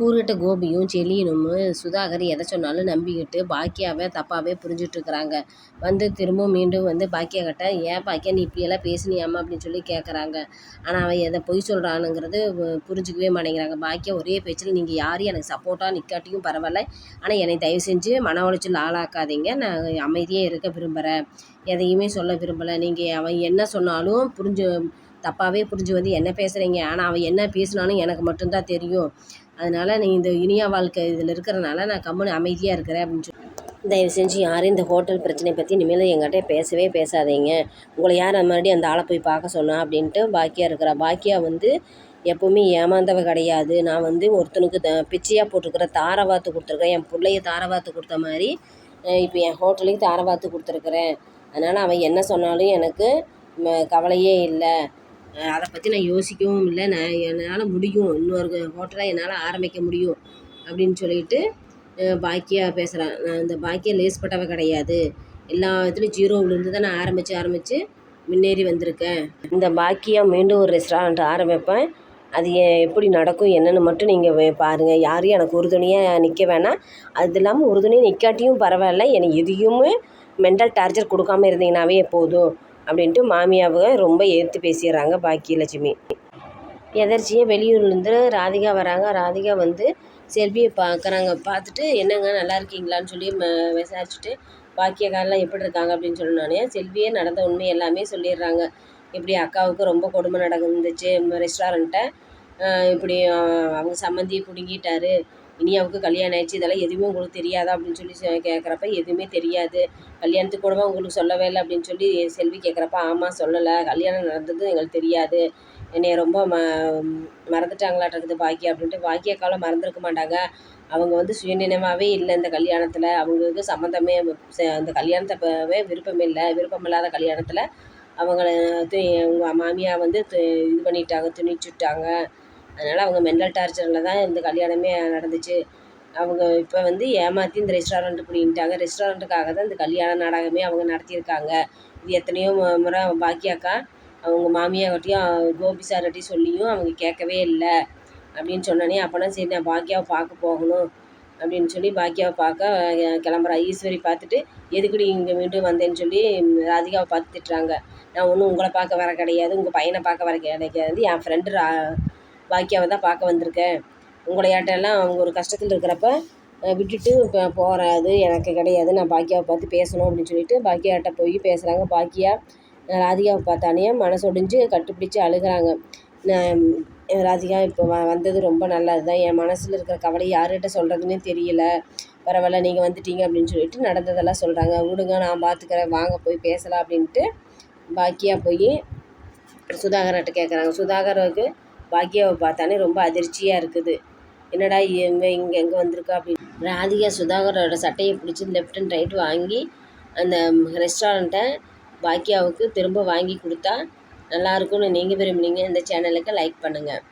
கூறுகெட்ட கோபியும் செலியனும் சுதாகர் எதை சொன்னாலும் நம்பிக்கிட்டு பாக்கியாவை தப்பாகவே புரிஞ்சிட்ருக்குறாங்க. வந்து திரும்பவும் மீண்டும் வந்து பாக்கியா கிட்ட ஏன் பாக்கியா நீ இப்படியெல்லாம் பேசுனியாம்மா? அப்படின்னு சொல்லி கேட்குறாங்க ஆனால் அவன் எதை பொய் சொல்கிறானுங்கிறது புரிஞ்சிக்கவே மாட்டேங்கிறாங்க. பாக்கியா ஒரே பேச்சில் நீங்கள் யாரும் எனக்கு சப்போர்ட்டாக நிற்காட்டியும் பரவாயில்ல ஆனால் என்னை தயவு செஞ்சு மன உளைச்சல் ஆளாக்காதீங்க. நான் அமைதியாக இருக்க விரும்புகிறேன் எதையுமே சொல்ல விரும்பலை. நீங்கள் அவன் என்ன சொன்னாலும் புரிஞ்சு தப்பாகவே புரிஞ்சு வந்து என்ன பேசுகிறீங்க ஆனால் அவன் என்ன பேசினாலும் எனக்கு மட்டும்தான் தெரியும். அதனால் நீ இந்த இனியா வாழ்க்கை இதில் இருக்கிறனால நான் கம்முன்னு அமைதியாக இருக்கிறேன் அப்படின்னு சொல்லி தயவு செஞ்சு யாரும் இந்த ஹோட்டல் பிரச்சனையை பற்றி இனிமேல் எங்கிட்ட பேசவே பேசாதீங்க. உங்களை யார் மறுபடியும் அந்த ஆளை போய் பார்க்க சொன்னா அப்படின்ட்டு பாக்கியா இருக்கிறா. பாக்கியா வந்து எப்போவுமே ஏமாந்தவ கிடையாது. நான் வந்து ஒருத்தனுக்கு த பிச்சையாக போட்டிருக்கிற தாரவாத்து கொடுத்துருக்கேன். என் பிள்ளைய தாரவாத்து கொடுத்த மாதிரி இப்போ என் ஹோட்டலுக்கு தாரவாத்து கொடுத்துருக்குறேன். அதனால் அவன் என்ன சொன்னாலும் எனக்கு கவலையே இல்லை. அதை பற்றி நான் யோசிக்கவும் இல்லை. நான் என்னால் முடியும். இன்னொரு ஹோட்டலை என்னால் ஆரம்பிக்க முடியும் அப்படின்னு சொல்லிட்டு பாக்கியா பேசுகிறான் நான் இந்த பாக்கியா லேஸ்பட்டவை கிடையாது. எல்லா இதுலேயும் ஜீரோவிலேருந்து தான் நான் ஆரம்பித்து ஆரம்பித்து முன்னேறி வந்திருக்கேன். இந்த பாக்கியா மீண்டும் ஒரு ரெஸ்டாரண்ட் ஆரம்பிப்பேன். அது எப்படி நடக்கும் என்னென்னு மட்டும் நீங்கள் பாருங்கள் யாரையும் எனக்கு உறுதுணையாக நிற்க வேணாம். அது இல்லாமல் உறுதுணையாக நிற்காட்டியும் பரவாயில்ல. எனக்கு எதையுமே மென்டல் டார்ச்சர் கொடுக்காம இருந்தீங்கன்னாவே போதும். அப்படின்ட்டு மாமியாவை ரொம்ப எதிர்த்து பேசிடுறாங்க பாக்கியலட்சுமி. எதர்ச்சியாக வெளியூர்லேருந்து ராதிகா வராங்க. ராதிகா வந்து செல்வியை பார்க்குறாங்க பார்த்துட்டு என்னங்க நல்லா இருக்கீங்களான்னு சொல்லி ம விசாரிச்சுட்டு பாக்கியக்காரெலாம் எப்படி இருக்காங்க? அப்படின்னு சொன்னோடனே செல்வியே நடந்த உண்மை எல்லாமே சொல்லிடுறாங்க. இப்படி அக்காவுக்கு ரொம்ப கொடுமை நடந்துச்சு ரெஸ்டாரண்ட்டை இப்படி அவங்க சம்மந்தியை பிடுங்கிட்டாரு. இனி இனியாவுக்கு கல்யாணம் ஆயிடுச்சு. இதெல்லாம் எதுவுமே உங்களுக்கு தெரியாதா அப்படின்னு சொல்லி கேட்குறப்ப எதுவுமே தெரியாது. கல்யாணத்துக்கு கூடவா உங்களுக்கு சொல்லவே இல்லை அப்படின்னு சொல்லி செல்வி கேட்குறப்ப ஆமாம் சொல்லலை. கல்யாணம் நடந்தது எங்களுக்கு தெரியாது. என்னைய ரொம்ப ம மறந்துட்டாங்களாட்டிருக்குது பாக்கியா அப்படின்ட்டு. பாக்கிய காலம் மறந்துருக்க மாட்டாங்க. அவங்க வந்து சுயநினைவாகவே இல்லை இந்த கல்யாணத்தில். அவங்களுக்கு சம்மந்தமே அந்த கல்யாணத்தை விருப்பம் இல்லை. விருப்பம் இல்லாத கல்யாணத்தில் அவங்கள உங்கள் மாமியாக வந்து இது பண்ணிட்டாங்க துணிச்சுட்டாங்க. அதனால் அவங்க மென்டல் டார்ச்சரில் தான் இந்த கல்யாணமே நடந்துச்சு. அவங்க இப்போ வந்து ஏமாற்றி இந்த ரெஸ்டாரண்ட்டு பிடிங்கிட்டாங்க. ரெஸ்டாரண்ட்டுக்காக தான் இந்த கல்யாண நாடகமே அவங்க நடத்தியிருக்காங்க. இது எத்தனையோ முறை பாக்கியாக்கா அவங்க மாமியார்கிட்டையும் கோபி சார்கிட்டையும் சொல்லியும் அவங்க கேட்கவே இல்லை. அப்படின்னு சொன்னோன்னே அப்போனா சரி நான் பாக்கியாவை பார்க்க போகணும். அப்படின்னு சொல்லி பாக்கியாவை பார்க்க கிளம்புறா. ஈஸ்வரி பார்த்துட்டு எதுக்குடி இங்கே மீண்டும் வந்தேன்னு சொல்லி ராதிகாவை பார்த்து திட்டுறாங்க. நான் ஒன்றும் உங்களை பார்க்க வர கிடையாது. உங்கள் பையனை பார்க்க வர கிடையாது. என் ஃப்ரெண்டு ரா பாக்கியாவை தான் பார்க்க வந்திருக்கேன். உங்களையாட்டெல்லாம் அவங்க ஒரு கஷ்டத்தில் இருக்கிறப்ப விட்டுட்டு இப்போ போகிறது எனக்கு கிடையாது நான் பாக்கியாவை பார்த்து பேசணும் அப்படின்னு சொல்லிட்டு பாக்கியாட்ட போய் பேசுகிறாங்க பாக்கியா ராதிகாவை பார்த்தானே மனசொடிஞ்சு கட்டுப்பிடிச்சு அழுகிறாங்க. நான் ராதிகா இப்போ வ வந்தது ரொம்ப நல்லது தான் என் மனசில் இருக்கிற கவலை யார்கிட்ட சொல்கிறதுனே தெரியல. பரவாயில்ல நீங்கள் வந்துட்டீங்க அப்படின்னு சொல்லிட்டு நடந்ததெல்லாம் சொல்கிறாங்க விடுங்க நான் பார்த்துக்கிறேன் வாங்க போய் பேசலாம் அப்படின்ட்டு பாக்கியா போய் சுதாகர்கிட்ட கேட்குறாங்க சுதாகருக்கு பாக்யாவை பார்த்தானே ரொம்ப அதிர்ச்சியாக இருக்குது. என்னடா இவங்க இங்கே எங்கே வந்திருக்கா அப்படின்னு ராதிகா சுதாகரோட சட்டையை பிடிச்சி லெஃப்ட் அண்ட் ரைட் வாங்கி அந்த ரெஸ்டாரண்ட்டை பாக்கியாவுக்கு திரும்ப வாங்கி கொடுத்தா நல்லாயிருக்கும்னு நீங்கள் விரும்புனீங்க. இந்த சேனலுக்கு லைக் பண்ணுங்கள்